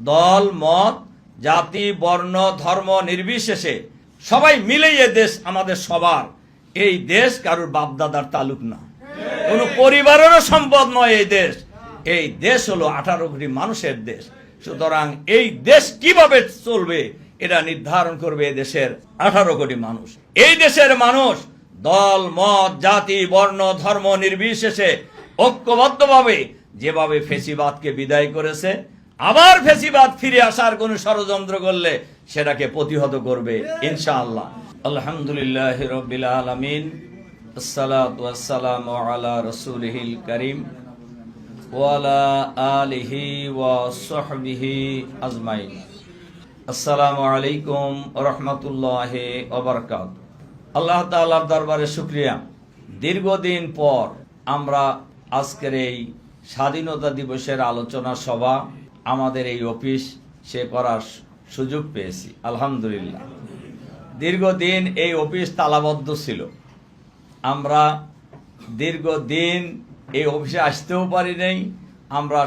দল, মত, জাতি, বর্ণ, ধর্ম নির্বিশেষে সবাই মিলেই এ দেশ আমাদের সবার। এই দেশ কারুর বাপদাদার তালুক না। কোন পরিবারেরও সম্পদ নয় এই দেশ। এই দেশ হলো আঠারো কোটি মানুষের দেশ। সুতরাং এই দেশ কীভাবে চলবে, এটা নির্ধারণ করবে এই দেশের আঠারো কোটি মানুষ। এই দেশের মানুষ দল, মত, জাতি, বর্ণ, ধর্ম নির্বিশেষে ঐক্যবদ্ধভাবে যেভাবে ফেসিবাদকে বিদায় করেছে আবার ফেসিবাদ ফিরে আসার কোন ষড়যন্ত্র করলে সেটাকে প্রতিহত করবে, ইনশাআল্লাহ। আলহামদুলিল্লাহ রবিল আলমিন রাসূলিহিল কারীম ওয়ালা আলিহি ওয়া সাহবিহি আজমাইন। আসসালামু আলাইকুম রহমতুল্লাহ ওবরকাত আল্লাহ তাআলার দরবারে শুক্রিয়া। দীর্ঘদিন পর আমরা আজকের এই স্বাধীনতা দিবসের আলোচনা সভা আমাদের এই অফিস সে করার সুযোগ পেয়েছি, আলহামদুলিল্লাহ। দীর্ঘদিন এই অফিস তালাবদ্ধ ছিল। আমরা দীর্ঘদিন এই অফিসে আসতেও পারি নাই, আমরা